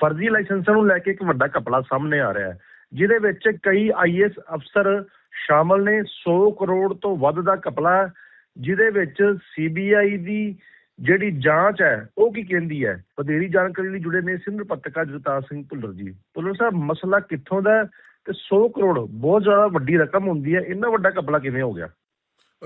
ਫਰਜ਼ੀ ਲਾਇਸੈਂਸਾਂ ਨੂੰ ਲੈ ਕੇ ਇੱਕ ਵੱਡਾ ਘਪਲਾ ਸਾਹਮਣੇ ਆ ਰਿਹਾ ਹੈ, ਜਿਹਦੇ ਵਿੱਚ ਕਈ ਆਈਐਸ ਅਫਸਰ ਸ਼ਾਮਲ ਨੇ 100 ਕਰੋੜ ਤੋਂ ਵੱਧ ਦਾ ਘਪਲਾ ਜਿਹਦੇ ਵਿੱਚ ਸੀਬੀਆਈ ਦੀ ਜਿਹੜੀ ਜਾਂਚ ਹੈ, ਉਹ ਕੀ ਕਹਿੰਦੀ ਹੈ? ਵਧੇਰੀ ਜਾਣਕਾਰੀ ਲਈ ਜੁੜੇ ਨੇ ਸਿੰਧ ਪੱਤਰਕਾਰ ਜਗਤਾਰ ਸਿੰਘ ਭੁੱਲਰ ਜੀ। ਭੁੱਲਰ ਸਾਹਿਬ, ਮਸਲਾ ਕਿੱਥੋਂ ਦਾ ਤੇ 100 ਕਰੋੜ, ਬਹੁਤ ਜ਼ਿਆਦਾ ਵੱਡੀ ਰਕਮ ਹੁੰਦੀ ਹੈ, ਇੰਨਾ ਵੱਡਾ ਘਪਲਾ ਕਿਵੇਂ ਹੋ ਗਿਆ?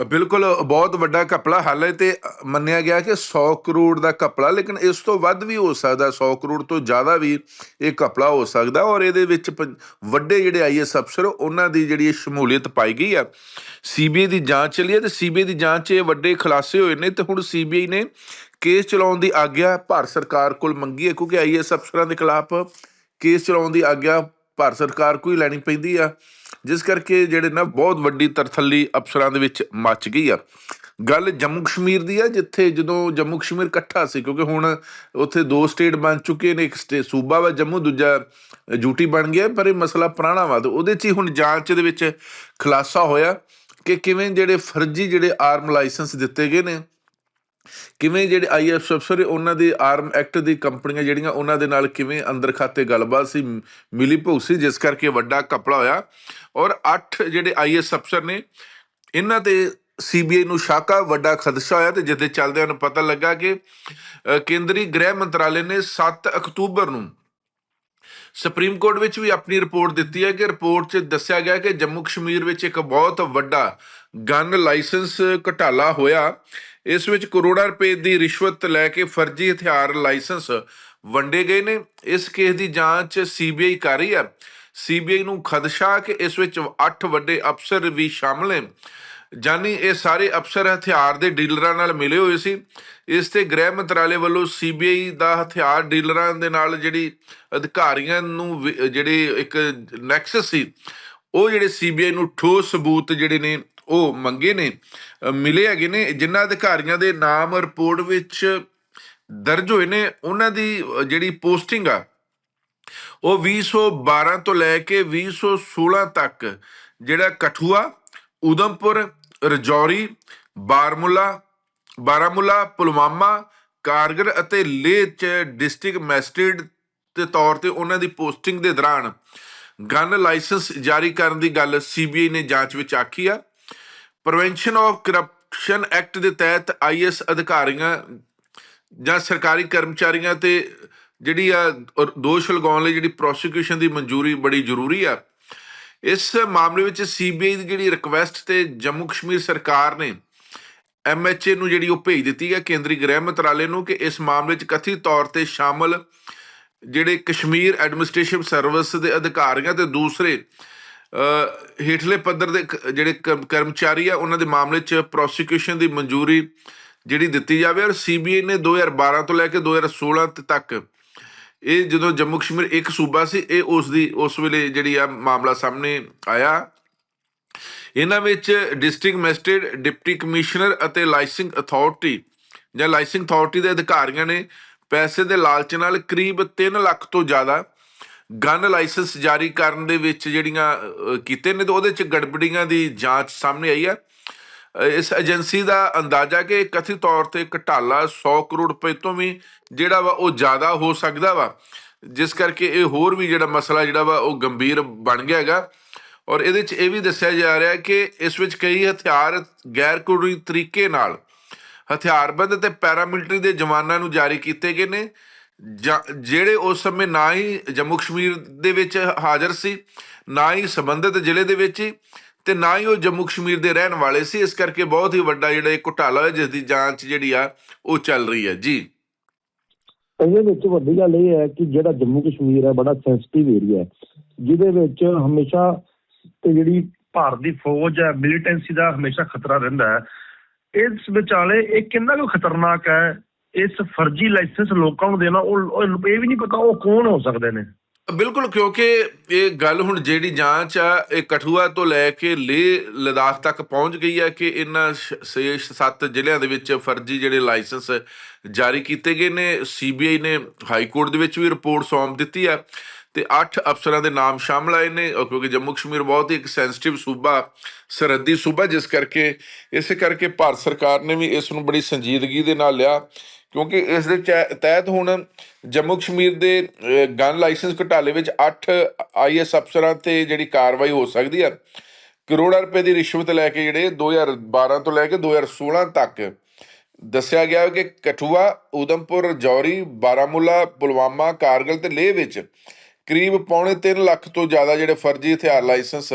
ਬਿਲਕੁਲ, ਬਹੁਤ ਵੱਡਾ ਘਪਲਾ। ਹਾਲੇ ਤੇ ਮੰਨਿਆ ਗਿਆ ਕਿ 100 ਕਰੋੜ ਦਾ ਘਪਲਾ, ਲੇਕਿਨ ਇਸ ਤੋਂ ਵੱਧ ਵੀ ਹੋ ਸਕਦਾ 100 ਕਰੋੜ ਤੋਂ ਜ਼ਿਆਦਾ ਵੀ ਇਹ ਘਪਲਾ ਹੋ ਸਕਦਾ। ਔਰ ਇਹਦੇ ਵਿੱਚ ਪੰ- ਵੱਡੇ ਜਿਹੜੇ ਆਈਐਸ ਅਫਸਰ, ਉਹਨਾਂ ਦੀ ਜਿਹੜੀ ਇਹ ਸ਼ਮੂਲੀਅਤ ਪਾਈ ਗਈ ਆ। ਸੀਬੀਆਈ ਦੀ ਜਾਂਚ ਚੱਲੀ ਹੈ ਤੇ ਸੀਬੀਆਈ ਦੀ ਜਾਂਚ 'ਚ ਇਹ ਵੱਡੇ ਖੁਲਾਸੇ ਹੋਏ ਨੇ ਤੇ ਹੁਣ ਸੀਬੀਆਈ ਨੇ ਕੇਸ ਚਲਾਉਣ ਦੀ ਆਗਿਆ ਭਾਰਤ ਸਰਕਾਰ ਕੋਲ ਮੰਗੀ ਹੈ, ਕਿਉਂਕਿ ਆਈਐਸ ਅਫਸਰਾਂ ਦੇ ਖਿਲਾਫ ਕੇਸ ਚਲਾਉਣ ਦੀ ਆਗਿਆ ਭਾਰਤ ਸਰਕਾਰ ਕੋਈ ਲੈਣੀ ਪੈਂਦੀ ਆ। ਜਿਸ ਕਰਕੇ ਜਿਹੜੇ ਨਾ ਬਹੁਤ ਵੱਡੀ ਤਰਥੱਲੀ ਅਫਸਰਾਂ ਦੇ ਵਿੱਚ ਮੱਚ ਗਈ ਆ। ਗੱਲ ਜੰਮੂ ਕਸ਼ਮੀਰ ਦੀ ਆ, ਜਿੱਥੇ ਜਦੋਂ ਜੰਮੂ ਕਸ਼ਮੀਰ ਇਕੱਠਾ ਸੀ, ਕਿਉਂਕਿ ਹੁਣ ਉੱਥੇ ਦੋ ਸਟੇਟ ਬਣ ਚੁੱਕੇ ਨੇ, ਇੱਕ ਸਟੇ ਸੂਬਾ ਵਾ ਜੰਮੂ, ਦੂਜਾ ਯੂਟੀ ਬਣ ਗਿਆ, ਪਰ ਇਹ ਮਸਲਾ ਪੁਰਾਣਾ ਵਾ ਤੇ ਉਹਦੇ 'ਚ ਹੀ ਹੁਣ ਜਾਂਚ ਦੇ ਵਿੱਚ ਖੁਲਾਸਾ ਹੋਇਆ ਕਿ ਕਿਵੇਂ ਜਿਹੜੇ ਫਰਜ਼ੀ ਜਿਹੜੇ ਆਰਮ ਲਾਇਸੈਂਸ ਦਿੱਤੇ ਗਏ ਨੇ ਕਿਵੇਂ ਜਿਹੜੇ ਆਈਐਫ ਅਫਸਰ ਉਹਨਾਂ ਦੇ ਆਰਮ ਐਕਟ ਦੀ ਕੰਪਨੀਆਂ ਜਿਹੜੀਆਂ ਉਹਨਾਂ ਦੇ ਨਾਲ ਕਿਵੇਂ ਅੰਦਰ ਖਾਤੇ ਗੱਲਬਾਤ ਸੀ ਮਿਲੀ ਭੁਗਤ ਸੀ ਜਿਸ ਕਰਕੇ ਵੱਡਾ ਘਪਲਾ ਹੋਇਆ। ਔਰ 8 ਜਿਹੜੇ ਆਈਐਸ ਅਫਸਰ ਨੇ ਇਹਨਾਂ ਤੇ ਸੀਬੀਆਈ ਨੂੰ ਸ਼ਾਕਾ ਵੱਡਾ ਖਦਸ਼ਾ ਹੋਇਆ ਤੇ ਜਿੱਦੇ ਚੱਲਦਿਆਂ ਨੂੰ ਪਤਾ ਲੱਗਾ ਕਿ ਅ, ਕੇਂਦਰੀ ਗ੍ਰਹਿ ਮੰਤਰਾਲੇ ਨੇ 7 ਅਕਤੂਬਰ ਨੂੰ ਸੁਪਰੀਮ ਕੋਰਟ ਵਿੱਚ ਵੀ ਆਪਣੀ ਰਿਪੋਰਟ ਦਿੱਤੀ ਹੈ ਕਿ ਰਿਪੋਰਟ 'ਚ ਦੱਸਿਆ ਗਿਆ ਕਿ ਜੰਮੂ ਕਸ਼ਮੀਰ ਵਿੱਚ ਇੱਕ ਬਹੁਤ ਵੱਡਾ ਗਨ ਲਾਇਸੈਂਸ ਘਟਾਲਾ ਹੋਇਆ। ਇਸ ਵਿੱਚ ਕਰੋੜਾਂ ਰੁਪਏ ਦੀ ਰਿਸ਼ਵਤ ਲੈ ਕੇ ਫਰਜ਼ੀ ਹਥਿਆਰ ਲਾਇਸੈਂਸ ਵੰਡੇ ਗਏ ਨੇ। ਇਸ ਕੇਸ ਦੀ ਜਾਂਚ ਸੀਬੀਆਈ ਕਰ ਰਹੀ ਹੈ। ਸੀਬੀਆਈ ਨੂੰ ਖਦਸ਼ਾ ਕਿ ਇਸ ਵਿੱਚ 8 ਵੱਡੇ ਅਫਸਰ ਵੀ ਸ਼ਾਮਲ ਨੇ। ਜਾਨੀ ਇਹ ਸਾਰੇ ਅਫਸਰ ਹਥਿਆਰ ਦੇ ਡੀਲਰਾਂ ਨਾਲ ਮਿਲੇ ਹੋਏ ਸੀ। ਇਸ ਤੇ ਗ੍ਰਹਿ ਮੰਤਰਾਲੇ ਵੱਲੋਂ ਸੀਬੀਆਈ ਦਾ ਹਥਿਆਰ ਡੀਲਰਾਂ ਦੇ ਨਾਲ ਜਿਹੜੀ ਅਧਿਕਾਰੀਆਂ ਨੂੰ ਵੀ- ਜਿਹੜੇ ਇੱਕ ਨੈਕਸਸ ਸੀ, ਉਹ ਜਿਹੜੇ ਸੀਬੀਆਈ ਨੂੰ ਠੋਸ ਸਬੂਤ ਜਿਹੜੇ ਨੇ ਉਹ ਮੰਗੇ ਨੇ ਮਿਲੇ ਹੈਗੇ ਨੇ ਜਿਨ੍ਹਾਂ ਅਧਿਕਾਰੀਆਂ ਦੇ ਨਾਮ ਰਿਪੋਰਟ ਵਿੱਚ ਦਰਜ ਹੋਏ ਨੇ, ਉਹਨਾਂ ਦੀ ਜਿਹੜੀ ਪੋਸਟਿੰਗ ਆ, ਉਹ 2012 ਤੋਂ ਲੈ ਕੇ 2016 ਤੱਕ, ਜਿਹੜਾ ਕਠੂਆ, ਉਦਮਪੁਰ, ਰਜੌਰੀ, ਬਾਰਮੁਲਾ, ਬਾਰਾਮੁਲਾ, ਪੁਲਵਾਮਾ, ਕਾਰਗਰ ਅਤੇ ਲੇਹ ਚ ਡਿਸਟ੍ਰਿਕਟ ਮੈਜਿਸਟ੍ਰੇਟ ਦੇ ਤੌਰ ਤੇ ਉਹਨਾਂ ਦੀ ਪੋਸਟਿੰਗ ਦੇ ਦੌਰਾਨ ਗਨ ਲਾਇਸੈਂਸ ਜਾਰੀ ਕਰਨ ਦੀ ਗੱਲ ਸੀਬੀਆਈ ਨੇ ਜਾਂਚ ਵਿੱਚ ਆਖੀ ਆ। ਪ੍ਰੀਵੈਂਸ਼ਨ ਆਫ ਕਰਪਸ਼ਨ ਐਕਟ ਦੇ ਤਹਿਤ ਆਈਐਸ ਅਧਿਕਾਰੀਆਂ ਜਾਂ ਸਰਕਾਰੀ ਕਰਮਚਾਰੀਆਂ ਤੇ ਜਿਹੜੀ ਆ ਦੋਸ਼ ਲਗਾਉਣ ਲਈ ਜਿਹੜੀ ਪ੍ਰੋਸੀਕਿਊਸ਼ਨ ਦੀ ਮਨਜ਼ੂਰੀ ਬੜੀ ਜ਼ਰੂਰੀ ਆ, ਇਸ ਮਾਮਲੇ ਵਿੱਚ ਸੀਬੀਆਈ ਦੀ ਜਿਹੜੀ ਰਿਕਵੈਸਟ ਤੇ ਜੰਮੂ ਕਸ਼ਮੀਰ ਸਰਕਾਰ ਨੇ ਐਮਐਚਏ ਨੂੰ ਜਿਹੜੀ ਉਹ ਭੇਜ ਦਿੱਤੀ ਹੈ ਕੇਂਦਰੀ ਗ੍ਰਹਿ ਮੰਤਰਾਲੇ ਨੂੰ ਕਿ ਇਸ ਮਾਮਲੇ 'ਚ ਕਥਿਤ ਤੌਰ ਤੇ ਸ਼ਾਮਲ ਜਿਹੜੇ ਕਸ਼ਮੀਰ ਐਡਮਿਨਿਸਟ੍ਰੇਸ਼ਨ ਸਰਵਿਸ ਦੇ ਅਧਿਕਾਰੀਆਂ ਤੇ ਦੂਸਰੇ ਹੇਠਲੇ ਪੱਧਰ ਦੇ ਕ- ਜਿਹੜੇ ਕਰਮ- ਕਰਮਚਾਰੀ ਆ, ਉਹਨਾਂ ਦੇ ਮਾਮਲੇ 'ਚ ਪ੍ਰੋਸੀਕਿਊਸ਼ਨ ਦੀ ਮਨਜ਼ੂਰੀ ਜਿਹੜੀ ਦਿੱਤੀ ਜਾਵੇ ਔਰ ਸੀਬੀਆਈ ਨੇ 2012 ਤੋਂ ਲੈ ਕੇ 2016 ਤ- ਤੱਕ ਇਹ ਜਦੋਂ ਜੰਮੂ ਕਸ਼ਮੀਰ ਇੱਕ ਸੂਬਾ ਸੀ, ਇਹ ਉਸ ਦੀ, ਉਸ ਵੇਲੇ ਜਿਹੜੀ ਆ ਮਾਮਲਾ ਸਾਹਮਣੇ ਆਇਆ। ਇਹਨਾਂ ਵਿੱਚ ਡਿਸਟ੍ਰਿਕਟ ਮੈਜਿਸਟ੍ਰੇਟ, ਡਿਪਟੀ ਕਮਿਸ਼ਨਰ ਅਤੇ ਲਾਇਸੈਂਸਿੰਗ ਅਥਾਰਟੀ, ਜਾਂ ਲਾਇਸੈਂਸਿੰਗ ਅਥਾਰਟੀ ਦੇ ਅਧਿਕਾਰੀਆਂ ਨੇ ਪੈਸੇ ਦੇ ਲਾਲਚ ਨਾਲ ਕਰੀਬ 3 ਲੱਖ ਤੋਂ ਜ਼ਿਆਦਾ ਗਨ ਲਾਇਸੈਂਸ ਜਾਰੀ ਕਰਨ ਦੇ ਵਿੱਚ ਜਿਹੜੀਆਂ ਕੀਤੇ ਨੇ ਤੇ ਉਹਦੇ ਚ ਗੜਬੜੀਆਂ ਦੀ ਜਾਂਚ ਸਾਹਮਣੇ ਆਈ ਹੈ। ਇਸ ਏਜੰਸੀ ਦਾ ਅੰਦਾਜ਼ਾ ਕਿ ਕਥਿਤ ਤੌਰ ਤੇ ਘਟਾਲਾ 100 ਕਰੋੜ ਰੁਪਏ ਤੋਂ ਵੀ ਜਿਹੜਾ ਵਾ ਉਹ ਜ਼ਿਆਦਾ ਹੋ ਸਕਦਾ ਵਾ, ਜਿਸ ਕਰਕੇ ਇਹ ਹੋਰ ਵੀ ਜਿਹੜਾ ਮਸਲਾ ਜਿਹੜਾ ਵਾ ਉਹ ਗੰਭੀਰ ਬਣ ਗਿਆ ਹੈਗਾ। ਔਰ ਇਹਦੇ ਚ ਇਹ ਵੀ ਦੱਸਿਆ ਜਾ ਰਿਹਾ ਕਿ ਇਸ ਵਿੱਚ ਕਈ ਹਥਿਆਰ ਗੈਰ ਕਾਨੂੰਨੀ ਤਰੀਕੇ ਨਾਲ ਹਥਿਆਰਬੰਦ ਤੇ ਪੈਰਾਮਿਲਟਰੀ ਦੇ ਜਵਾਨਾਂ ਨੂੰ ਜਾਰੀ ਕੀਤੇ ਗਏ ਨੇ। ਜਿਹੜੇ ਉਸ ਸਮੇਂ ਨਾ ਹੀ ਜੰਮੂ ਕਸ਼ਮੀਰ ਦੇ ਵਿੱਚ ਹਾਜ਼ਰ ਸੀ, ਨਾ ਹੀ ਸੰਬੰਧਿਤ ਜ਼ਿਲ੍ਹੇ ਦੇ ਵਿੱਚ ਤੇ ਨਾ ਹੀ ਉਹ ਜੰਮੂ ਕਸ਼ਮੀਰ ਦੇ ਰਹਿਣ ਵਾਲੇ ਸੀ। ਇਸ ਕਰਕੇ ਬਹੁਤ ਹੀ ਵੱਡਾ ਜਿਹੜਾ ਇਹ ਘੁਟਾਲਾ ਹੋਇਆ ਜਿਸ ਦੀ ਜਾਂਚ ਜਿਹੜੀ ਆ, ਉਹ ਚੱਲ ਰਹੀ ਹੈ। ਜੀ। ਇਹਦੇ ਵਿੱਚ ਵੱਡੀ ਗੱਲ ਇਹ ਹੈ ਕਿ ਜਿਹੜਾ ਜੰਮੂ ਕਸ਼ਮੀਰ ਹੈ, ਬੜਾ ਸੈਂਸਿਟਿਵ ਏਰੀਆ ਹੈ। ਜਿਹਦੇ ਵਿੱਚ ਹਮੇਸ਼ਾ ਤੇ ਜਿਹੜੀ ਭਾਰਤ ਦੀ ਫੌਜ ਹੈ ਮਿਲੀਟੈਂਸੀ ਦਾ ਹਮੇਸ਼ਾ ਖਤਰਾ ਰਹਿੰਦਾ ਹੈ। ਇਸ ਵਿਚਾਲੇ ਇਹ ਕਿੰਨਾ ਕੁ ਖਤਰਨਾਕ ਹੈ ਇਸ ਫਰਜ਼ੀ ਲਾਇਸੈਂਸ ਲੋਕਾਂ ਨੂੰ ਦੇਣਾ, ਉਹ ਇਹ ਵੀ ਨਹੀਂ ਪਤਾ ਉਹ ਕੌਣ ਹੋ ਸਕਦੇ ਨੇ। ਬਿਲਕੁਲ, ਕਿਉਂਕਿ ਇਹ ਗੱਲ ਹੁਣ ਜਿਹੜੀ ਜਾਂਚ ਆ, ਇਹ ਕਠੂਆ ਤੋਂ ਲੈ ਕੇ ਲੇਹ ਲਦਾਖ ਤੱਕ ਪਹੁੰਚ ਗਈ ਹੈ ਕਿ ਇਹਨਾਂ 6-7 ਜ਼ਿਲ੍ਹਿਆਂ ਦੇ ਵਿੱਚ ਫਰਜ਼ੀ ਜਿਹੜੇ ਲਾਇਸੈਂਸ ਜਾਰੀ ਕੀਤੇ ਗਏ ਨੇ। ਸੀਬੀਆਈ ਨੇ ਹਾਈ ਕੋਰਟ ਦੇ ਵਿੱਚ ਵੀ ਰਿਪੋਰਟ ਸੌਂਪ ਦਿੱਤੀ ਹੈ ਤੇ 8 ਅਫਸਰਾਂ ਦੇ ਨਾਮ ਸ਼ਾਮਲ ਆਏ ਨੇ ਕਿਉਂਕਿ ਜੰਮੂ ਕਸ਼ਮੀਰ ਬਹੁਤ ਹੀ ਇੱਕ ਸੈਂਸਿਟਿਵ ਸੂਬਾ, ਸਰਹੱਦੀ ਸੂਬਾ, ਜਿਸ ਕਰਕੇ, ਇਸੇ ਕਰਕੇ ਭਾਰਤ ਸਰਕਾਰ ਨੇ ਵੀ ਇਸ ਨੂੰ ਬੜੀ ਸੰਜੀਦਗੀ ਦੇ ਨਾਲ ਲਿਆ, ਕਿਉਂਕਿ ਇਸ ਦੇ ਚੈ- ਤਹਿਤ ਹੁਣ ਜੰਮੂ ਕਸ਼ਮੀਰ ਦੇ ਗਨ ਲਾਇਸੈਂਸ ਘੁਟਾਲੇ ਵਿੱਚ 8 ਆਈਐਸ ਅਫਸਰਾਂ ਤੇ ਜਿਹੜੀ ਕਾਰਵਾਈ ਹੋ ਸਕਦੀ ਹੈ ਕਰੋੜਾਂ ਰੁਪਏ ਦੀ ਰਿਸ਼ਵਤ ਲੈ ਕੇ ਜਿਹੜੇ 2012 ਤੋਂ ਲੈ ਕੇ 2016 ਤੱਕ ਦੱਸਿਆ ਗਿਆ ਕਿ ਕਠੂਆ ਉਦਮਪੁਰ ਜੌਰੀ ਬਾਰਾਮੂਲਾ, ਪੁਲਵਾਮਾ, ਕਾਰਗਲ ਤੇ ਲੇਹ ਵਿੱਚ ਕਰੀਬ ਪੌਣੇ 3 ਲੱਖ ਤੋਂ ਜ਼ਿਆਦਾ ਜਿਹੜੇ ਫਰਜ਼ੀ ਹਥਿਆਰ ਲਾਇਸੈਂਸ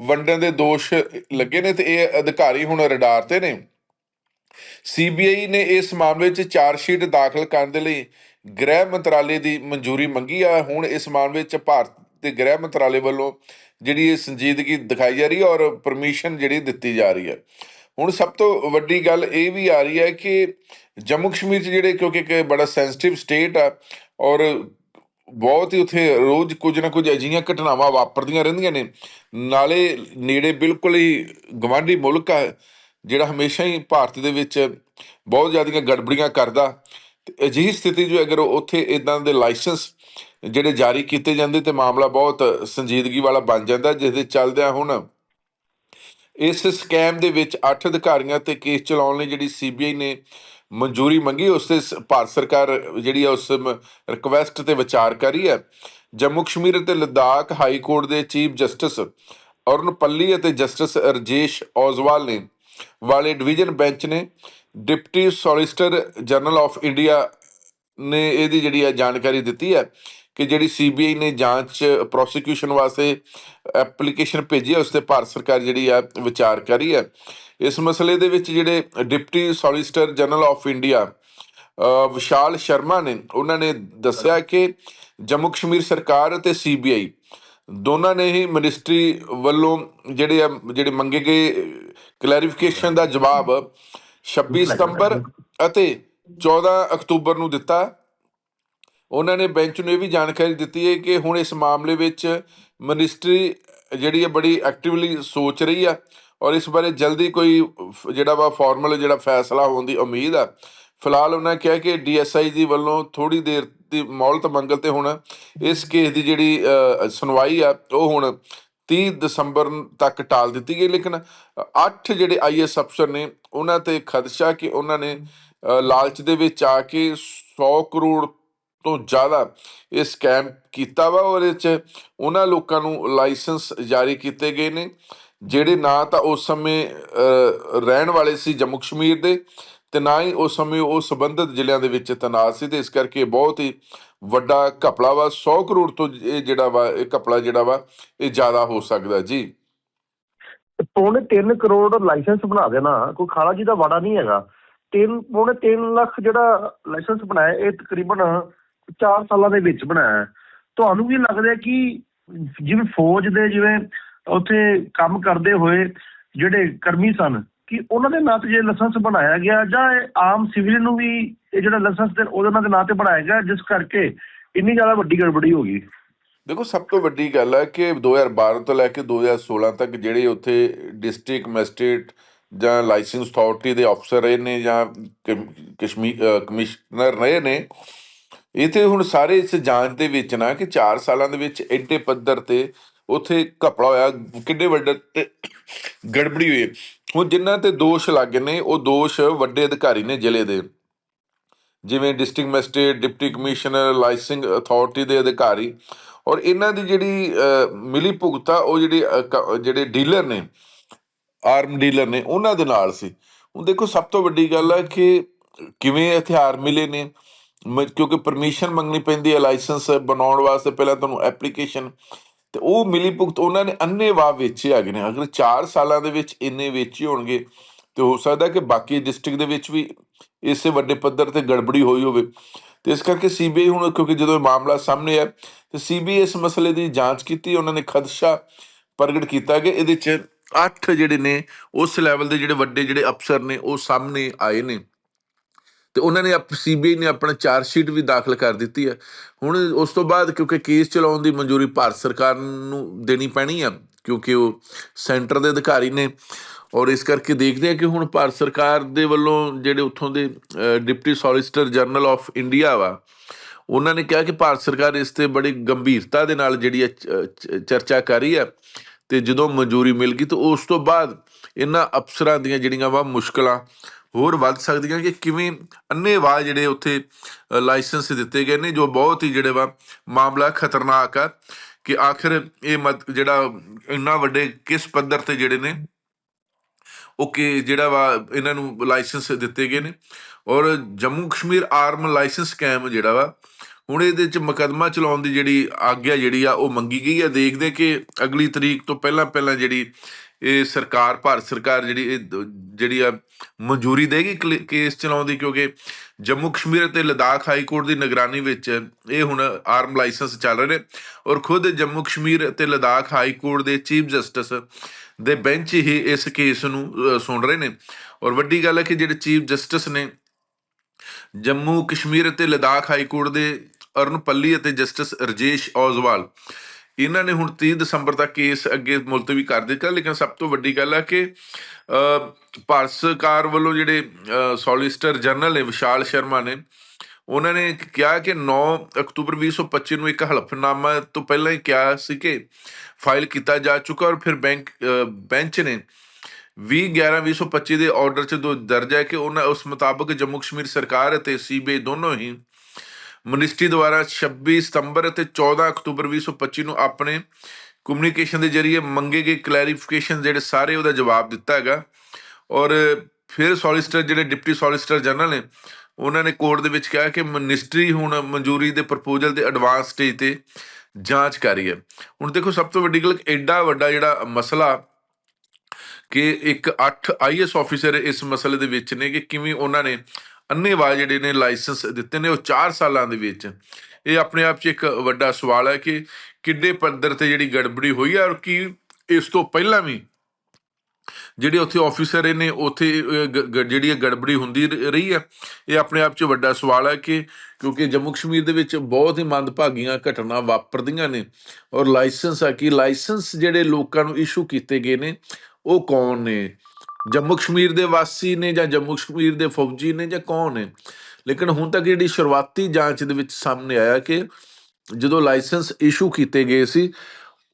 ਵੰਡਣ ਦੇ ਦੋਸ਼ ਲੱਗੇ ਨੇ ਤੇ ਇਹ ਅਧਿਕਾਰੀ ਹੁਣ ਰਡਾਰ ਤੇ ਨੇ। ਸੀਬੀਆਈ ਨੇ ਇਸ ਮਾਮਲੇ 'ਚ ਚਾਰਜ ਸ਼ੀਟ ਦਾਖਲ ਕਰਨ ਦੇ ਲਈ ਗ੍ਰਹਿ ਮੰਤਰਾਲੇ ਦੀ ਮਨਜ਼ੂਰੀ ਮੰਗੀ ਆ। ਹੁਣ ਇਸ ਮਾਮਲੇ 'ਚ ਭਾਰਤ ਦੇ ਗ੍ਰਹਿ ਮੰਤਰਾਲੇ ਵੱਲੋਂ ਜਿਹੜੀ ਇਹ ਸੰਜੀਦਗੀ ਦਿਖਾਈ ਜਾ ਰਹੀ ਹੈ ਔਰ ਪਰਮਿਸ਼ਨ ਜਿਹੜੀ ਦਿੱਤੀ ਜਾ ਰਹੀ ਹੈ। ਹੁਣ ਸਭ ਤੋਂ ਵੱਡੀ ਗੱਲ ਇਹ ਵੀ ਆ ਰਹੀ ਹੈ ਕਿ ਜੰਮੂ ਕਸ਼ਮੀਰ 'ਚ ਜਿਹੜੇ ਕਿਉਂਕਿ ਇੱਕ ਬੜਾ ਸੈਂਸਿਟਿਵ ਸਟੇਟ ਆ ਔਰ ਬਹੁਤ ਹੀ ਉੱਥੇ ਰੋਜ਼ ਕੁਝ ਨਾ ਕੁਝ ਅਜਿਹੀਆਂ ਘਟਨਾਵਾਂ ਵਾਪਰਦੀਆਂ ਰਹਿੰਦੀਆਂ ਨੇ। ਨਾਲੇ ਨੇੜੇ ਬਿਲਕੁਲ ਹੀ ਗਵਾਂਢੀ ਮੁਲਕ ਆ, ਜਿਹੜਾ ਹਮੇਸ਼ਾ ਹੀ ਭਾਰਤ ਦੇ ਵਿੱਚ ਬਹੁਤ ਜ਼ਿਆਦੀਆਂ ਗੜਬੜੀਆਂ ਕਰਦਾ। ਤੇ ਅਜਿਹੀ ਸਥਿਤੀ ਜੋ ਅਗਰ ਉੱਥੇ ਇਦਾਂ ਦੇ ਲਾਇਸੈਂਸ ਜਿਹੜੇ ਜਾਰੀ ਕੀਤੇ ਜਾਂਦੇ ਤੇ ਮਾਮਲਾ ਬਹੁਤ ਸੰਜੀਦਗੀ ਵਾਲਾ ਬਣ ਜਾਂਦਾ ਜਿਸ ਦੇ ਚੱਲਦਿਆਂ ਹੁਣ ਇਸ ਸਕੈਮ ਦੇ ਵਿੱਚ 8 ਅਧਿਕਾਰੀਆਂ ਤੇ ਕੇਸ ਚਲਾਉਣ ਲਈ ਜਿਹੜੀ ਸੀਬੀਆਈ ਨੇ ਮਨਜ਼ੂਰੀ ਮੰਗੀ, ਉਸ ਤੇ ਸ- ਭਾਰਤ ਸਰਕਾਰ ਜਿਹੜੀ ਆ ਉਸ ਰਿਕਵੈਸਟ ਤੇ ਵਿਚਾਰ ਕਰ ਰਹੀ ਹੈ। ਜੰਮੂ ਕਸ਼ਮੀਰ ਅਤੇ ਲਦਾਖ ਹਾਈ ਕੋਰਟ ਦੇ ਚੀਫ ਜਸਟਿਸ ਅਰੁਣ ਪੱਲੀ ਅਤੇ ਜਸਟਿਸ ਰਜੇਸ਼ ਔਜ਼ਵਾਲ ਨੇ ਵਾਲੇ ਡਿਵੀਜ਼ਨ ਬੈਂਚ ਨੇ deputy solicitor general of India ਨੇ ਇਹਦੀ ਜਿਹੜੀ ਹੈ ਜਾਣਕਾਰੀ ਦਿੱਤੀ ਹੈ। ਕਿ ਜਿਹੜੀ ਸੀਬੀਆਈ ਨੇ ਜਾਂਚ ਪ੍ਰੋਸੀਕਿਊਸ਼ਨ ਵਾਸਤੇ ਐਪਲੀਕੇਸ਼ਨ ਭੇਜੀ ਹੈ ਉਸ ਤੇ ਭਾਰਤ ਸਰਕਾਰ ਜਿਹੜੀ ਆ, ਵਿਚਾਰ ਕਰ ਰਹੀ ਹੈ ਇਸ ਮਸਲੇ ਦੇ ਵਿੱਚ ਜਿਹੜੇ deputy solicitor general of India Vishal Sharma ਨੇ, ਉਹਨਾਂ ਨੇ ਦੱਸਿਆ ਕਿ ਜੰਮੂ ਕਸ਼ਮੀਰ ਸਰਕਾਰ ਅਤੇ ਸੀਬੀਆਈ ਦੋਨਾਂ ਨੇ ਹੀ ਮਿਨਿਸਟਰੀ ਵੱਲੋਂ ਜਿਹੜੇ ਆ, ਜਿਹੜੇ ਮੰਗੇ ਗਏ ਕਲੈਰੀਫਿਕੇਸ਼ਨ ਦਾ ਜਵਾਬ 26 ਸਤੰਬਰ ਅਤੇ 14 ਅਕਤੂਬਰ ਨੂੰ ਦਿੱਤਾ। ਉਹਨਾਂ ਨੇ ਬੈਂਚ ਨੂੰ ਇਹ ਵੀ ਜਾਣਕਾਰੀ ਦਿੱਤੀ ਹੈ ਕਿ ਹੁਣ ਇਸ ਮਾਮਲੇ ਵਿੱਚ ਮਨਿਸਟਰੀ ਜਿਹੜੀ ਹੈ ਬੜੀ ਐਕਟਿਵਲੀ ਸੋਚ ਰਹੀ ਆ ਔਰ ਇਸ ਬਾਰੇ ਜਲਦੀ ਕੋਈ ਫ- ਜਿਹੜਾ ਵਾ ਫਾਰਮਲ, ਜਿਹੜਾ ਫੈਸਲਾ ਹੋਣ ਦੀ ਉਮੀਦ ਆ। ਫਿਲਹਾਲ ਉਹਨਾਂ ਕਿਹਾ ਕਿ ਡੀਐਸਆਈ ਜੀ ਵੱਲੋਂ ਥੋੜੀ ਦੇਰ ਦੀ ਮੌਲਤ ਮੰਗਲ ਤੇ ਹੁਣ ਇਸ ਕੇਸ ਦੀ ਜਿਹੜੀ ਸੁਣਵਾਈ ਆ, ਉਹ ਹੁਣ 30 ਦਸੰਬਰ ਤੱਕ ਟਾਲ ਦਿੱਤੀ ਗਈ। ਲੇਕਿਨ 8 ਜਿਹੜੇ ਆਈਐਸ ਅਫਸਰ ਨੇ, ਉਹਨਾਂ ਤੇ ਖਦਸ਼ਾ ਕਿ ਉਹਨਾਂ ਨੇ ਲਾਲਚ ਦੇ ਵਿੱਚ ਆ ਕੇ 100 ਕਰੋੜ ਤੋਂ ਜ਼ਿਆਦਾ ਇਹ ਸਕੈਮ ਕੀਤਾ ਵਾ ਔਰ ਇਹ ਚ, ਉਹਨਾਂ ਲੋਕਾਂ ਨੂੰ ਲਾਇਸੈਂਸ ਜਾਰੀ ਕੀਤੇ ਗਏ ਨੇ, ਜਿਹੜੇ ਨਾ ਤਾਂ ਉਸ ਸਮੇਂ ਰਹਿਣ ਵਾਲੇ ਸੀ ਜੰਮੂ ਕਸ਼ਮੀਰ ਦੇ ਤੇ ਨਾ ਹੀ ਉਸ ਸਮੇਂ ਉਹ ਸੰਬੰਧਿਤ ਜ਼ਿਲ੍ਹਿਆਂ ਦੇ ਵਿੱਚ ਤੈਨਾਤ ਸੀ ਤੇ ਇਸ ਕਰਕੇ ਬਹੁਤ ਹੀ ਵੱਡਾ ਘਪਲਾ ਵਾ 100 ਕਰੋੜ ਤੋਂ ਇਹ ਜਿਹੜਾ ਵਾ, ਇਹ ਘਪਲਾ ਜਿਹੜਾ ਵਾ, ਇਹ ਜ਼ਿਆਦਾ ਹੋ ਸਕਦਾ ਜੀ। ਪੌਣੇ 3 ਕਰੋੜ ਲਾਇਸੈਂਸ ਬਣਾ ਦੇਣਾ, ਕੋਈ ਖਾਲਾ ਜੀ ਦਾ ਵਾੜਾ ਨਹੀਂ ਹੈਗਾ। ਤਿੰਨ, ਪੌਣੇ 3 ਲੱਖ ਜਿਹੜਾ ਲਾਇਸੈਂਸ ਬਣਾਇਆ, ਇਹ ਤਕਰੀਬਨ 4 ਸਾਲਾਂ ਦੇ ਵਿੱਚ ਬਣਾਇਆ ਤੁਹਾਨੂੰ ਕੀ ਲੱਗਦਾ ਕਿ ਜਿਵੇਂ ਫੌਜ ਦੇ ਜਿਵੇਂ ਉੱਥੇ ਕੰਮ ਕਰਦੇ ਹੋਏ ਜਿਹੜੇ ਕਰਮੀ ਸਨ, ਕਿ ਉਹਨਾਂ ਦੇ ਨਾਂ ਤੇ ਜੇ ਲਾਇਸੈਂਸ ਬਣਾਇਆ ਗਿਆ ਜਾਂ ਆਮ ਸਿਵਲ ਨੂੰ ਵੀ ਇਹ ਜਿਹੜਾ ਲਾਇਸੈਂਸ ਤੇ ਉਹਦੇ ਨਾਂ ਤੇ ਬਣਾਇਆ ਗਿਆ, ਜਿਸ ਕਰਕੇ ਇੰਨੀ ਜ਼ਿਆਦਾ ਵੱਡੀ ਗੜਬੜੀ ਹੋ ਗਈ? ਦੇਖੋ, ਸਭ ਤੋਂ ਵੱਡੀ ਗੱਲ ਹੈ ਕਿ 2012 ਤੋਂ ਲੈ ਕੇ 2016 ਤੱਕ ਜਿਹੜੇ ਉੱਥੇ ਡਿਸਟ੍ਰਿਕਟ ਮੈਜਿਸਟ੍ਰੇਟ ਜਾਂ ਲਾਇਸੈਂਸ ਅਥਾਰਟੀ ਦੇ ਅਫਸਰ ਰਹੇ ਨੇ ਜਾਂ ਕਮਿਸ਼ਨਰ ਰਹੇ ਨੇ ਇਹ ਤੇ ਹੁਣ ਸਾਰੇ ਇਸ ਜਾਂਚ ਦੇ ਵਿੱਚ ਨਾ ਕਿ 4 ਸਾਲਾਂ ਦੇ ਵਿੱਚ ਐਡੇ ਪੱਧਰ ਤੇ ਉੱਥੇ ਘਪਲਾ ਹੋਇਆ ਕਿੱਡੇ ਵੱਡੇ ਤੇ ਗੜਬੜੀ ਹੋਈ। ਹੁਣ ਜਿਨ੍ਹਾਂ ਤੇ ਦੋਸ਼ ਲੱਗੇ ਨੇ ਉਹ ਦੋਸ਼ ਵੱਡੇ ਅਧਿਕਾਰੀ ਨੇ ਜ਼ਿਲ੍ਹੇ ਦੇ। ਜਿਵੇਂ district magistrate deputy commissioner licence authority ਦੇ ਅਧਿਕਾਰੀ ਔਰ ਇਹਨਾਂ ਦੀ ਜਿਹੜੀ ਅਹ, ਮਿਲੀ ਭੁਗਤਾ ਉਹ ਜਿਹੜੇ ਜਿਹੜੇ ਡੀਲਰ ਨੇ ਆਰਮ ਡੀਲਰ ਨੇ ਉਹਨਾਂ ਦੇ ਨਾਲ ਸੀ। ਹੁਣ ਦੇਖੋ ਸਭ ਤੋਂ ਵੱਡੀ ਗੱਲ ਹੈ ਕਿ ਕਿਵੇਂ ਹਥਿਆਰ ਮਿਲੇ ਨੇ ਮ- ਕਿਉਂਕਿ ਪਰਮਿਸ਼ਨ ਮੰਗਣੀ ਪੈਂਦੀ ਹੈ ਲਾਇਸੈਂਸ ਬਣਾਉਣ ਵਾਸਤੇ ਪਹਿਲਾਂ ਤੁਹਾਨੂੰ ਐਪਲੀਕੇਸ਼ਨ ਤੇ ਉਹ ਮਿਲੀ ਭੁਗਤ ਉਹਨਾਂ ਨੇ ਅੰਨੇਵਾਹ ਵੇਚੇ ਹੈਗੇ ਨੇ। ਅਗਰ 4 ਸਾਲਾਂ ਦੇ ਵਿੱਚ ਇੰਨੇ ਵੇਚੇ ਹੋਣਗੇ, ਤੇ ਹੋ ਸਕਦਾ ਕਿ ਬਾਕੀ ਡਿਸਟ੍ਰਿਕਟ ਦੇ ਵਿੱਚ ਵੀ ਇਸੇ ਵੱਡੇ ਪੱਧਰ ਤੇ ਗੜਬੜੀ ਹੋਈ ਹੋਵੇ। ਤੇ ਇਸ ਕਰਕੇ ਸੀਬੀਆਈ ਹੁਣ ਕਿਉਂਕਿ ਜਦੋਂ ਇਹ ਮਾਮਲਾ ਸਾਹਮਣੇ ਆ ਤੇ ਸੀਬੀਆਈ ਇਸ ਮਸਲੇ ਦੀ ਜਾਂਚ ਕੀਤੀ, ਉਹਨਾਂ ਨੇ ਖਦਸ਼ਾ ਪ੍ਰਗਟ ਕੀਤਾ ਕਿ ਇਹਦੇ ਚ ਅੱਠ ਜਿਹੜੇ ਨੇ, ਉਸ ਲੈਵਲ ਦੇ ਜਿਹੜੇ ਵੱਡੇ ਜਿਹੜੇ ਅਫਸਰ ਨੇ, ਉਹ ਸਾਹਮਣੇ ਆਏ ਨੇ। ਤੇ ਉਹਨਾਂ ਨੇ ਆਪ ਸੀਬੀਆਈ ਨੇ ਆਪਣਾ ਚਾਰਜ ਸ਼ੀਟ ਵੀ ਦਾਖਲ ਕਰ ਦਿੱਤੀ ਹੈ ਹੁਣ ਉਸ ਤੋਂ ਬਾਅਦ ਕਿਉਂਕਿ ਕੇਸ ਚਲਾਉਣ ਦੀ ਮਨਜ਼ੂਰੀ ਭਾਰਤ ਸਰਕਾਰ ਨੂੰ ਦੇਣੀ ਪੈਣੀ ਆ, ਕਿਉਂਕਿ ਉਹ ਸੈਂਟਰ ਦੇ ਅਧਿਕਾਰੀ ਨੇ। ਔਰ ਇਸ ਕਰਕੇ ਦੇਖਦੇ ਆ ਕਿ ਹੁਣ ਭਾਰਤ ਸਰਕਾਰ ਦੇ ਵੱਲੋਂ ਜਿਹੜੇ ਉੱਥੋਂ ਦੇ deputy solicitor general of India ਵਾ, ਉਹਨਾਂ ਨੇ ਕਿਹਾ ਕਿ ਭਾਰਤ ਸਰਕਾਰ ਇਸ ਤੇ ਬੜੀ ਗੰਭੀਰਤਾ ਦੇ ਨਾਲ ਜਿਹੜੀ ਹੈ ਚਰਚਾ ਕਰ ਰਹੀ ਹੈ ਤੇ ਜਦੋਂ ਮਨਜ਼ੂਰੀ ਮਿਲ ਗਈ ਤਾਂ ਉਸ ਤੋਂ ਬਾਅਦ ਇਹਨਾਂ ਅਫਸਰਾਂ ਦੀਆਂ ਜਿਹੜੀਆਂ ਵਾ ਮੁਸ਼ਕਲਾਂ ਹੋਰ ਵੱਧ ਸਕਦੀਆਂ ਕਿ ਕਿਵੇਂ ਅੰਨੇਵਾਹ ਜਿਹੜੇ ਉੱਥੇ ਲਾਇਸੈਂਸ ਦਿੱਤੇ ਗਏ ਨੇ, ਜੋ ਬਹੁਤ ਹੀ ਜਿਹੜੇ ਵਾ ਮਾਮਲਾ ਖਤਰਨਾਕ ਆ ਕਿ ਆਖਿਰ ਇਹ ਮਤ- ਜਿਹੜਾ ਇੰਨਾ ਵੱਡੇ ਕਿਸ ਪੱਧਰ ਤੇ ਜਿਹੜੇ ਨੇ, ਉਹ ਕਿ ਜਿਹੜਾ ਵਾ ਇਹਨਾਂ ਨੂੰ ਲਾਇਸੈਂਸ ਦਿੱਤੇ ਗਏ ਨੇ। ਔਰ ਜੰਮੂ ਕਸ਼ਮੀਰ ਆਰਮ ਲਾਇਸੈਂਸ ਕੈਮ ਜਿਹੜਾ ਵਾ, ਹੁਣ ਇਹਦੇ ਚ ਮੁਕੱਦਮਾ ਚਲਾਉਣ ਦੀ ਜਿਹੜੀ ਆਗਿਆ ਜਿਹੜੀ ਆ ਉਹ ਮੰਗੀ ਗਈ ਆ। ਦੇਖਦੇ ਕਿ ਅਗਲੀ ਤਰੀਕ ਤੋਂ ਪਹਿਲਾਂ ਪਹਿਲਾਂ ਜਿਹੜੀ ਇਹ ਸਰਕਾਰ, ਭਾਰਤ ਸਰਕਾਰ ਜਿਹੜੀ ਇਹ ਜਿਹੜੀ ਆ ਮਨਜ਼ੂਰੀ ਦੇਗੀ ਕਲੇ- ਕੇਸ ਚਲਾਉਣ ਦੀ? ਕਿਉਂਕਿ ਜੰਮੂ ਕਸ਼ਮੀਰ ਅਤੇ ਲਦਾਖ ਹਾਈ ਕੋਰਟ ਦੀ ਨਿਗਰਾਨੀ ਵਿੱਚ ਇਹ ਹੁਣ ਆਰਮ ਲਾਇਸੈਂਸ ਚੱਲ ਰਹੇ ਨੇ ਔਰ ਖੁਦ ਜੰਮੂ ਕਸ਼ਮੀਰ ਅਤੇ ਲਦਾਖ ਹਾਈ ਕੋਰਟ ਦੇ ਚੀਫ ਜਸਟਿਸ ਦੇ ਬੈਂਚ ਹੀ ਇਸ ਕੇਸ ਨੂੰ ਸੁਣ ਰਹੇ ਨੇ। ਔਰ ਵੱਡੀ ਗੱਲ ਹੈ ਕਿ ਜਿਹੜੇ ਚੀਫ ਜਸਟਿਸ ਨੇ ਜੰਮੂ ਕਸ਼ਮੀਰ ਅਤੇ ਲਦਾਖ ਹਾਈ ਕੋਰਟ ਦੇ ਅਰਨ ਪੱਲੀ ਅਤੇ ਜਸਟਿਸ ਰਜੇਸ਼ ਔਜ਼ਵਾਲ ਇਹਨਾਂ ਨੇ ਹੁਣ 30 ਦਸੰਬਰ ਤੱਕ ਕੇਸ ਅੱਗੇ ਮੁਲਤਵੀ ਕਰ ਦਿੱਤਾ, ਲੇਕਿਨ ਸਭ ਤੋਂ ਵੱਡੀ ਗੱਲ ਹੈ ਕਿ ਭਾਰਤ ਸਰਕਾਰ ਵੱਲੋਂ ਜਿਹੜੇ ਸੋਲਿਸਟਰ ਜਨਰਲ ਨੇ, ਵਿਸ਼ਾਲ ਸ਼ਰਮਾ ਨੇ, ਉਹਨਾਂ ਨੇ ਕਿਹਾ ਕਿ 9 ਅਕਤੂਬਰ 2025 ਨੂੰ ਇੱਕ ਹਲਫਨਾਮਾ ਤੋਂ ਪਹਿਲਾਂ ਹੀ ਕਿਹਾ ਸੀ ਕਿ ਫਾਈਲ ਕੀਤਾ ਜਾ ਚੁੱਕਾ ਔਰ ਫਿਰ ਬੈਂਕ ਬੈਂਚ ਨੇ 20 11 2025 ਦੇ ਆਰਡਰ 'ਚ ਦੋ ਦਰਜ ਹੈ ਕਿ ਉਹਨਾਂ, ਉਸ ਮੁਤਾਬਕ ਜੰਮੂ ਕਸ਼ਮੀਰ ਸਰਕਾਰ ਅਤੇ ਸੀਬੀਆਈ ਦੋਨੋਂ ਹੀ ਮਨਿਸਟਰੀ ਦੁਆਰਾ 26 ਸਤੰਬਰ ਅਤੇ 14 ਅਕਤੂਬਰ 2025 ਨੂੰ ਆਪਣੇ ਕਮਿਊਨੀਕੇਸ਼ਨ ਦੇ ਜ਼ਰੀਏ ਮੰਗੇ ਗਏ ਕਲੈਰੀਫਿਕੇਸ਼ਨ ਜਿਹੜੇ ਸਾਰੇ ਉਹਦਾ ਜਵਾਬ ਦਿੱਤਾ ਹੈਗਾ। ਔਰ ਫਿਰ ਸੋਲਿਸਟਰ ਜਿਹੜੇ ਡਿਪਟੀ ਸੋਲਿਸਟਰ ਜਨਰਲ ਨੇ, ਉਹਨਾਂ ਨੇ ਕੋਰਟ ਦੇ ਵਿੱਚ ਕਿਹਾ ਕਿ ਮਨਿਸਟਰੀ ਹੁਣ ਮਨਜ਼ੂਰੀ ਦੇ ਪ੍ਰਪੋਜ਼ਲ ਦੇ ਐਡਵਾਂਸ ਸਟੇਜ ਤੇ ਜਾਂਚ ਕਰ ਰਹੀ ਹੈ। ਹੁਣ ਦੇਖੋ, ਸਭ ਤੋਂ ਵੱਡੀ ਗੱਲ ਐਡਾ ਵੱਡਾ ਜਿਹੜਾ ਮਸਲਾ ਕਿ ਇੱਕ 8 ਆਈਐਸ ਆਫੀਸਰ ਇਸ ਮਸਲੇ ਦੇ ਵਿੱਚ ਨੇ ਕਿ ਕਿਵੇਂ ਉਹਨਾਂ ਨੇ ਅੰਨੇਵਾਹ ਜਿਹੜੇ ਨੇ ਲਾਇਸੈਂਸ ਦਿੱਤੇ ਨੇ, ਉਹ 4 ਸਾਲਾਂ ਦੇ ਵਿੱਚ। ਇਹ ਆਪਣੇ ਆਪ 'ਚ ਇੱਕ ਵੱਡਾ ਸਵਾਲ ਹੈ ਕਿ ਕਿੱਡੇ ਪੱਧਰ ਤੇ ਜਿਹੜੀ ਗੜਬੜੀ ਹੋਈ ਹੈ ਔਰ ਕੀ ਇਸ ਤੋਂ ਪਹਿਲਾਂ ਵੀ ਜਿਹੜੇ ਉੱਥੇ ਆਫੀਸਰ ਨੇ, ਉੱਥੇ ਜਿਹੜੀ ਇਹ ਗੜਬੜੀ ਹੁੰਦੀ ਰ- ਰਹੀ ਹੈ, ਇਹ ਆਪਣੇ ਆਪ 'ਚ ਵੱਡਾ ਸਵਾਲ ਹੈ ਕਿ ਕਿਉਂਕਿ ਜੰਮੂ ਕਸ਼ਮੀਰ ਦੇ ਵਿੱਚ ਬਹੁਤ ਹੀ ਮੰਦਭਾਗੀਆਂ ਘਟਨਾ ਵਾਪਰਦੀਆਂ ਨੇ ਔਰ ਲਾਇਸੈਂਸ ਆ ਕਿ ਲਾਇਸੈਂਸ ਜਿਹੜੇ ਲੋਕਾਂ ਨੂੰ ਇਸ਼ੂ ਕੀਤੇ ਗਏ ਨੇ, ਉਹ ਕੌਣ ਨੇ? ਜੰਮੂ ਕਸ਼ਮੀਰ ਦੇ ਵਾਸੀ ਨੇ ਜਾਂ ਜੰਮੂ ਕਸ਼ਮੀਰ ਦੇ ਫੌਜੀ ਨੇ ਜਾਂ ਕੌਣ ਨੇ? ਲੇਕਿਨ ਹੁਣ ਤੱਕ ਜਿਹੜੀ ਸ਼ੁਰੂਆਤੀ ਜਾਂਚ ਦੇ ਵਿੱਚ ਸਾਹਮਣੇ ਆਇਆ ਕਿ ਜਦੋਂ ਲਾਇਸੈਂਸ ਇਸ਼ੂ ਕੀਤੇ ਗਏ ਸੀ,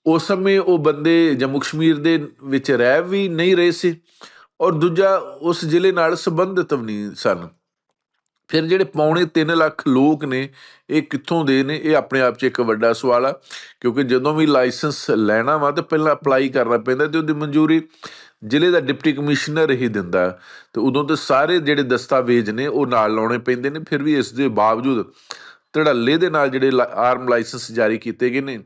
ਉਸ ਸਮੇਂ ਉਹ ਬੰਦੇ ਜੰਮੂ ਕਸ਼ਮੀਰ ਦੇ ਵਿੱਚ ਰਹਿ ਵੀ ਨਹੀਂ ਰਹੇ ਸੀ ਔਰ ਦੂਜਾ ਉਸ ਜ਼ਿਲ੍ਹੇ ਨਾਲ ਸੰਬੰਧਿਤ ਵੀ ਨਹੀਂ ਸਨ। ਫਿਰ ਜਿਹੜੇ ਪੌਣੇ 3 ਲੱਖ ਲੋਕ ਨੇ ਇਹ ਕਿੱਥੋਂ ਦੇ ਨੇ? ਇਹ ਆਪਣੇ ਆਪ 'ਚ ਇੱਕ ਵੱਡਾ ਸਵਾਲ ਆ ਕਿਉਂਕਿ ਜਦੋਂ ਵੀ ਲਾਇਸੈਂਸ ਲੈਣਾ ਵਾ ਤਾਂ ਪਹਿਲਾਂ ਅਪਲਾਈ ਕਰਨਾ ਪੈਂਦਾ ਤੇ ਉਹਦੀ ਮਨਜ਼ੂਰੀ ਜ਼ਿਲ੍ਹੇ ਦਾ ਡਿਪਟੀ ਕਮਿਸ਼ਨਰ ਹੀ ਦਿੰਦਾ। ਤੇ ਉਦੋਂ ਤੇ ਸਾਰੇ ਜਿਹੜੇ ਦਸਤਾਵੇਜ਼ ਨੇ ਉਹ ਨਾਲ ਲਾਉਣੇ ਪੈਂਦੇ ਨੇ ਫਿਰ ਵੀ ਇਸ ਦੇ ਬਾਵਜੂਦ ਧੜੱਲੇ ਦੇ ਨਾਲ ਜਿਹੜੇ ਆਰਮ ਲਾਇਸੈਂਸ ਜਾਰੀ ਕੀਤੇ ਗਏ ਨੇ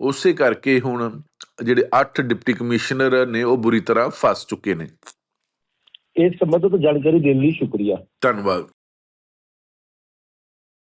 ਉਸੇ ਕਰਕੇ ਹੁਣ ਜਿਹੜੇ 8 ਡਿਪਟੀ ਕਮਿਸ਼ਨਰ ਨੇ ਉਹ ਬੁਰੀ ਤਰ੍ਹਾਂ ਫਸ ਚੁੱਕੇ ਨੇ। ਇਸ ਸੰਬੰਧਤ ਜਾਣਕਾਰੀ ਦੇਣ ਲਈ ਸ਼ੁਕਰੀਆ। ਧੰਨਵਾਦ।